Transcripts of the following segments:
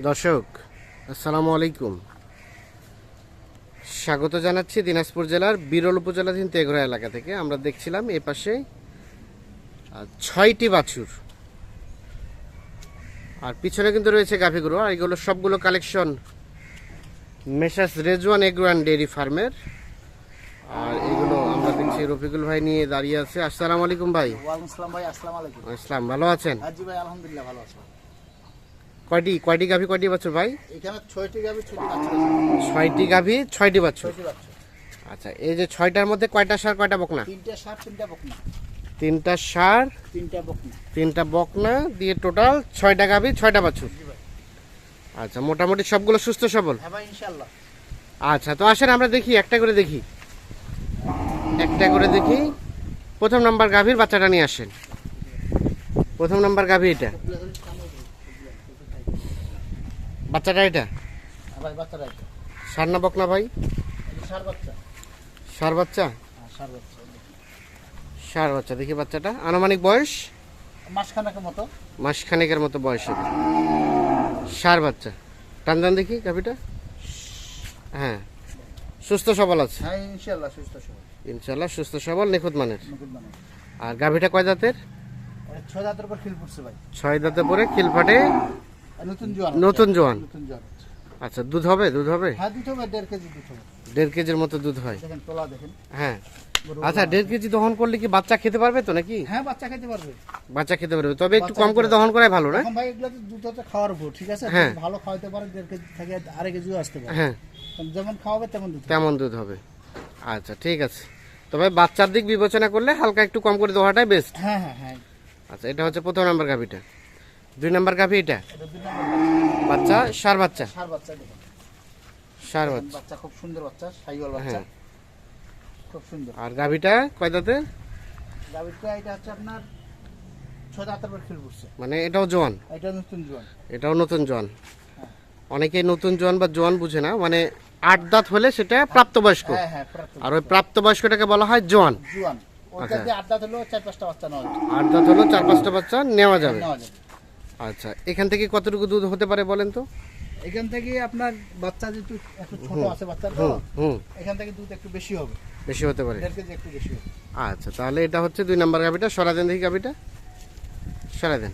দর্শক আসসালামু আলাইকুম। স্বাগত জানাচ্ছি দিনাজপুর জেলার বিরল উপজেলাধীন তেঘরা এলাকা থেকে। আমরা দেখছিলাম এ পাশে ছয়টি বাছুর। আর পিছনে কিন্তু রয়েছে গাভীগুলো আর এগুলো সবগুলো collection messrs Rezwan agro and dairy ফার্মের। আর এগুলো আমরা দেখছি রফিকুল ভাই নিয়ে দাঁড়িয়ে আছে। আসসালামু আলাইকুম ভাই। ভাই আসসালামু ভালো আছেন? ভাই আলহামদুলিল্লাহ ভালো আছি। কয়টি কয়টি গাভী কয়টি বাছুর ভাই? এখানে ছয়টি গাবি ছয়টি গাভী ছয়টি বাছুর? আচ্ছা এই যে ছয়টার মধ্যে কয়টা সার কয়টা বকনা? তিনটা সার তিনটা বকনা। তিনটা সার তিনটা বকনা। তিনটা বকনা দিয়ে টোটাল ছয়টা গাভী ছয়টা বাছুর? আচ্ছা মোটামুটি সবগুলো সুস্থ সবল? হ্যাঁ আচ্ছা তো আসেন আমরা দেখি একটা করে দেখি। একটা করে দেখি। প্রথম নাম্বার গাভীর বাচ্চাটা নিয়ে আসেন। প্রথম নাম্বার গাভী এটা। বাচ্চাটা এটা? ভাই বাচ্চাটা এটা। সার না বকনা ভাই? সার বাচ্চা। সার বাচ্চা? হ্যাঁ সার বাচ্চা সার বাচ্চা দেখি বাচ্চাটা। আনুমানিক বয়স? মাসখানেকের মতো। মাস খানেকের মতো বয়স সার বাচ্চা। টানদান দেখি গাভিটা। হ্যাঁ। সুস্থ সবল আছে? হ্যাঁ ইনশাল্লাহ সুস্থ সবাই ইনশাল্লাহ সুস্থ সবল নিখুঁত মানের। মানে আর গাভিটা কয় দাঁতের ছয় দাঁতের খিল পড়ছে ভাই। ছয় দাঁতে পরে খিল ফাটে। নতুন জোয়ান নতুন জোয়ান? নতুন জোয়ান আচ্ছা দুধ হবে? দুধ হবে? হ্যাঁ হবে দেড় কেজি দিতে হবে। দেড় কেজির মতো দুধ হয়। দেখেন তোলা দেখেন। হ্যাঁ। আচ্ছা দেড় কেজি দহন করলে কি বাচ্চা খেতে পারবে তো নাকি? হ্যাঁ বাচ্চা খেতে পারবে। বাচ্চা খেতে পারবে। তবে একটু কম করে দহন করাই ভালো না? ভাই এগুলো তো দুধ হচ্ছে খাওয়ার উপর ঠিক আছে? হ্যাঁ। ভালো খাওয়াতে পারে দেড় কেজি থেকে আড়াই কেজিও আসতে পারে। হ্যাঁ। যেমন খাওয়াবে তেমন দুধ তেমন দুধ হবে। আচ্ছা ঠিক আছে। তবে বাচ্চার দিক বিবেচনা করলে হালকা একটু কম করে দেওয়াটাই বেস্ট হ্যাঁ হ্যাঁ হ্যাঁ। আচ্ছা এটা হচ্ছে প্রথম নাম্বার গাভিটা। দুই নাম্বার গাভি এটা? বাচ্চা? সার বাচ্চা? সার বাচ্চা দেখুন। সার বাচ্চা। বাচ্চা খুব সুন্দর বাচ্চা সাইওয়াল বাচ্চা। হ্যাঁ। খুব সুন্দর। আর গাভিটা কয় দাঁতে গাবিটা এটা হচ্ছে আপনার ছয় দাঁতের পর খেল পড়ছে। মানে এটাও জোয়ান? এটা নতুন জোয়ান। এটাও নতুন জোয়ান? অনেকে নতুন জোয়ান বা জোয়ান বুঝে না মানে আট দাঁত হলে সেটা প্রাপ্তবয়স্ক। হ্যাঁ হ্যাঁ প্রাপ্ত আর ওই প্রাপ্তবয়স্কটাকে বলা হয় জোয়ান। জোয়ান। আচ্ছা। আট দাঁত হলেও চার পাঁচটা বাচ্চা নেওয়া আট দাঁত হলো চার পাঁচটা বাচ্চা নেওয়া যাবে। নেওয়া যাবে। আচ্ছা এখান থেকে কতটুকু দুধ হতে পারে বলেন তো? এখান থেকে আপনার বাচ্চা যেহেতু একটু ছোট আছে বাচ্চা তো এখান থেকে দুধ একটু বেশি হবে। বেশি হতে পারে। একটু বেশি হবে। আচ্ছা তাহলে এটা হচ্ছে দুই নাম্বার গাভিটা সরা দেন দেখি গাভিটা। সরা দেন।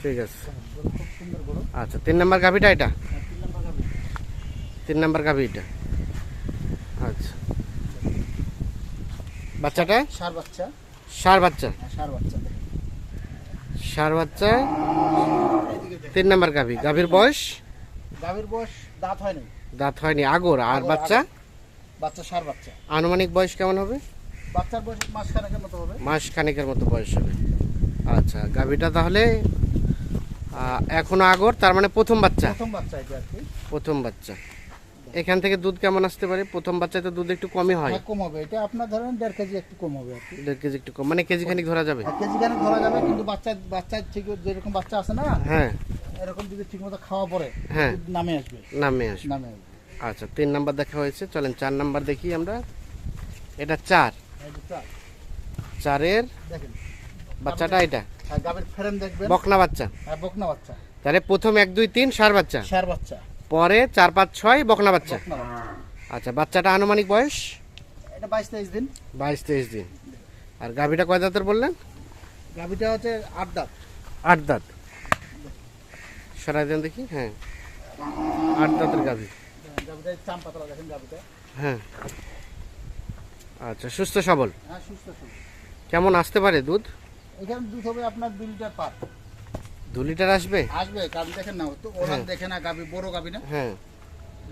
ঠিক আছে। আচ্ছা তিন নাম্বার গাভিটা এটা? তিন নম্বর গাবি তিন নাম্বার গাভি এটা আচ্ছা। বাচ্চাটা? সার বাচ্চা। সার বাচ্চা। সার বাচ্চা। তিন নাম্বার গাভি। গাভীর বয়স? গাভীর বয়স দাঁত হয়নি। দাঁত হয়নি। আগর। আর বাচ্চা? বাচ্চা সার বাচ্চা। আনুমানিক বয়স কেমন হবে? বাচ্চার বয়স মাস খানেকের মতো হবে। মাস খানিকের মতো বয়স হবে। আচ্ছা গাভীটা তাহলে এখনও আগর তার মানে প্রথম বাচ্চা? প্রথম বাচ্চা এটা আর কি। প্রথম বাচ্চা। এখান থেকে দুধ কেমন আসতে পারে? প্রথম বাচ্চায় তো দুধ একটু কমই হয়। হ্যাঁ, কম হবে। এটা আপনার ধরেন দেড় কেজি একটু কম হবে আর কি। দেড় কেজি একটু কম। মানে কেজি খানিক ধরা যাবে। কেজি খানিক ধরা যাবে কিন্তু বাচ্চা বাচ্চা ঠিক যেরকম বাচ্চা আছে না হ্যাঁ। এরকম যদি ঠিক মতো খাওয়া পরে হ্যাঁ। নামে আসবে। নামে আসবে। নামে আসবে। আচ্ছা তিন নাম্বার দেখা হয়েছে। চলেন চার নাম্বার দেখি আমরা। এটা চার। চার। চারের দেখেন। বাচ্চাটা এটা। গাভীর ফ্রেম দেখবেন। বকনা বাচ্চা। আর বকনা বাচ্চা। তাহলে প্রথম এক দুই তিন সার বাচ্চা। সার বাচ্চা। পরে চার পাঁচ ছয় বকনা বাচ্চা। আচ্ছা বাচ্চাটা আনুমানিক বয়স? এটা বাইশ তেইশ দিন। বাইশ তেইশ দিন। আর গাভিটা কয় দাঁতের বললেন? গাভীটা হচ্ছে আট দাঁত। আট দাঁত। সরাই দেন দেখি হ্যাঁ। আট দাঁতের গাভি। হ্যাঁ। আচ্ছা সুস্থ সবল। হ্যাঁ সুস্থ সুস্থ কেমন আসতে পারে দুধ? এখানে দুধ হবে আপনার দুই লিটার পার। দু লিটার আসবে? আসবে গাভী দেখেন না তো ওরা হ্যাঁ। দেখে না গাভী বড় গাভী না? হ্যাঁ।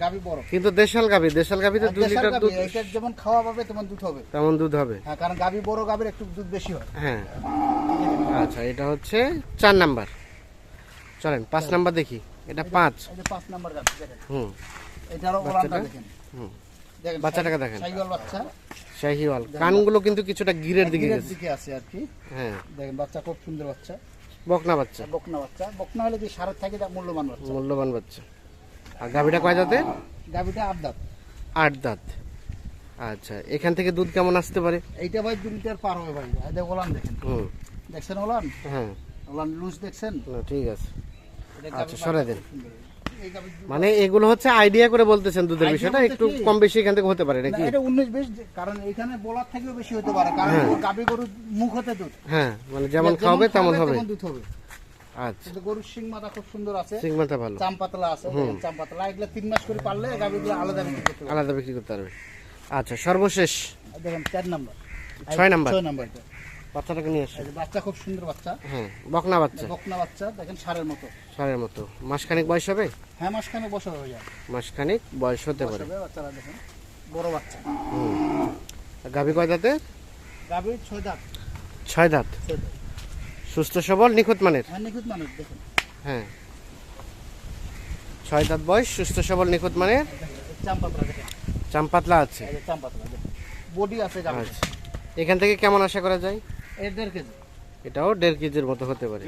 গাভী বড়। কিন্তু দেশাল গাভি দেশাল আর দু লিটার দুধ এটার যেমন খাওয়া পাবে তেমন দুধ হবে। তেমন দুধ হবে। হ্যাঁ কারণ গাভী বড় গাভীর একটু দুধ বেশি হয়। হ্যাঁ। আচ্ছা এটা হচ্ছে চার নাম্বার। চলেন পাঁচ নাম্বার দেখি। এটা পাঁচ। এই যে পাঁচ নাম্বার গাভী দেখেন। হুম। এটারও বাচ্চাটা? দেখেন। হুম। দেখেন বাচ্চাটাকে দেখেন। সাইওয়াল বাচ্চা। শাহিওয়াল। কানগুলো কিন্তু কিছুটা গিরের দিকে গিরের গেছে। দিকে আছে আর কি। হ্যাঁ। দেখেন বাচ্চা খুব সুন্দর বাচ্চা। বকনা বাচ্চা। বকনা বাচ্চা। বকনা হলে যে সারের থাকে মূল্যবান বাচ্চা। মূল্যবান বাচ্চা। আর গাভিটা কয় দাঁতে গাভীটা আট দাঁত। আট দাঁত। আচ্ছা এখান থেকে দুধ কেমন আসতে পারে? এইটা ভাই দু লিটার পার হবে ভাই। এই ওলান দেখেন। হুম। দেখছেন ওলান? হ্যাঁ। ওলান লুজ দেখছেন? ঠিক আছে। এটা আচ্ছা, সরাই দেন। খুব মানে এগুলো হচ্ছে আইডিয়া করে বলতেছেন দুধের বিষয়টা একটু কম বেশি এখান থেকে হতে পারে নাকি? এটা উনিশ বিশ কারণ এখানে বলার থেকেও বেশি হতে পারে কারণ হ্যাঁ। ও গাভী গরুর মুখ হতে দুধ। হ্যাঁ মানে যেমন খাওয়াবে তেমন হবে। দুধ হবে। আচ্ছা। গরুর সিং মাথা খুব সুন্দর আছে সিগমাটা ভালো। চাম পাতলা আছে চাম পাতলা এগুলো তিন মাস করে পারলে গাভীগুলো আলাদা বিক্রি করতে পারবে। আলাদা বিক্রি করতে পারবে। আচ্ছা সর্বশেষ। দেখেন চার নাম্বার। ছয় নাম্বার। ছয় নাম্বার। এটা। বাচ্চাটাকে নিয়ে আসে। এই বাচ্চা খুব সুন্দর বাচ্চা। হ্যাঁ বকনা বাচ্চা। বকনা বাচ্চা দেখেন সারের মতো। সারের মতো। মাসখানেক বয়স হবে? হ্যাঁ মাসখানে বছর হয়ে যায় মাসখানেক বয়স হতে পারে। বাচ্চারা দেখেন বড় বাচ্চা। গাভী কয় দাঁতে গাভীর ছয় দাঁত। ছয় দাঁত। সুস্থ সবল নিখুঁত মানের? হ্যাঁ নিখুঁত মানুষ দেখুন। হ্যাঁ। ছয় দাঁত বয়স সুস্থ সবল নিখুঁত মানের? চাম্পাতলা আছে। বডি আছে আচ্ছা। এখান থেকে কেমন আশা করা যায়? এটাও দেড় কেজির মতো হতে পারে।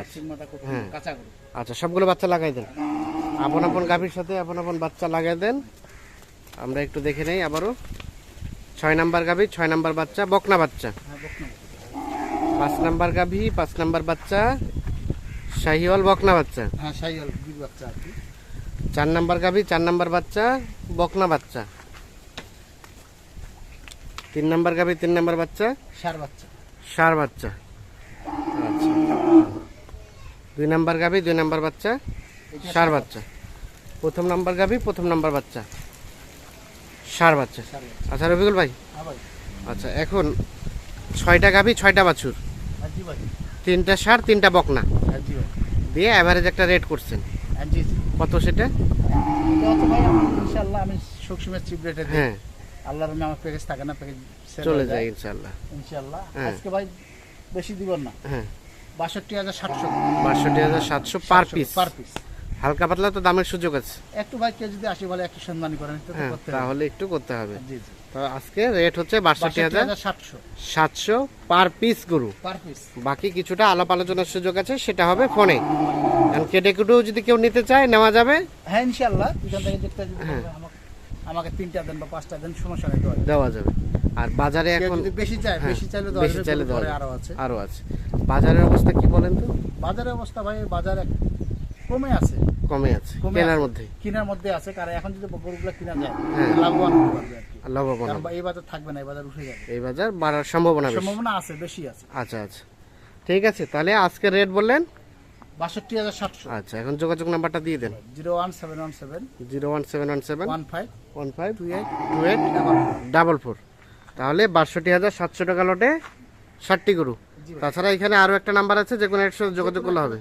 আচ্ছা। হ্যাঁ। আচ্ছা সবগুলো বাচ্চা লাগাই দেন। আপন আপন গাভীর সাথে আপন আপন বাচ্চা লাগাই দেন। আমরা একটু দেখে নেই আবারও। ছয় নাম্বার গাভী ছয় নাম্বার বাচ্চা বকনা বাচ্চা। হ্যাঁ পাঁচ নাম্বার গাভী পাঁচ নাম্বার বাচ্চা শাহিওয়াল বকনা বাচ্চা। হ্যাঁ বাচ্চা চার নাম্বার গাভী চার নাম্বার বাচ্চা বকনা বাচ্চা। তিন নাম্বার গাভী তিন নাম্বার বাচ্চা? সার বাচ্চা। সার বাচ্চা। আচ্ছা। দুই নাম্বার গাভী দুই নাম্বার বাচ্চা? সার বাচ্চা। প্রথম নাম্বার গাভী প্রথম নাম্বার বাচ্চা? সার বাচ্চা। আচ্ছা রবিকুল ভাই? হ্যাঁ ভাই। আচ্ছা এখন ছয়টা গাভী ছয়টা বাছুর? তিনটা সার তিনটা বকনা। জি দিয়ে অ্যাভারেজ একটা রেট করছেন। কত সেটা? হ্যাঁ। আল্লাহর নামে আমার প্যাকেজ থাকে না প্যাকেজ চলে যায় ইনশাল্লাহ ইনশাআল্লাহ। হ্যাঁ। আজকে ভাই বেশি দিবেন না। হ্যাঁ। বাষট্টি হাজার সাতশো। বাষট্টি হাজার সাতশো পার পিস পার পিস হালকা পাতলা তো দামের সুযোগ আছে। একটু ভাই কেউ যদি আসি বলে একটু সন্ধানি করেন একটু তো হ্যাঁ তাহলে একটু করতে হবে। জি জি। তো আজকে রেট হচ্ছে বাষট্টি হাজার সাতশো। পার পিস গরু। পার পিস বাকি কিছুটা আলাপ আলোচনার সুযোগ আছে সেটা হবে ফোনে কারণ কেটে কুটেও যদি কেউ নিতে চায় নেওয়া যাবে। হ্যাঁ ইনশাআল্লাহ। আমাকে তিনটা দেন বা পাঁচটা দেন সমস্যা নেই দেওয়া যাবে। আর বাজারে এখন যদি বেশি চায় হ্যাঁ, বেশি চাইলে দেওয়া বেশি চাইলে। আরও আছে। আরও আছে। বাজারের অবস্থা কি বলেন তো? বাজারের অবস্থা ভাই বাজার কমে আছে। কমে আছে কেনার। মধ্যে। কেনার মধ্যে আছে কারণ এখন যদি গরুগুলো কেনা যায় হ্যাঁ। লাভবান হতে পারবে লাভবান এই বাজার থাকবে না এই বাজার উঠে যাবে। এই বাজার বাড়ার সম্ভাবনা সম্ভাবনা আছে বেশি আছে। আচ্ছা আচ্ছা। ঠিক আছে তাহলে আজকে রেট বললেন বাষট্টি হাজার সাতশো। আচ্ছা এখন যোগাযোগ নাম্বারটা দিয়ে দেন। Zero one seven one seven. Zero one seven one seven. One five. One five two eight. Two eight. Double four. তাহলে বাষট্টি হাজার সাতশো টাকা লটে ষাটটি গরু। তাছাড়া এখানে আরও একটা নাম্বার আছে যে কোনো একশো যোগাযোগ করলে হবে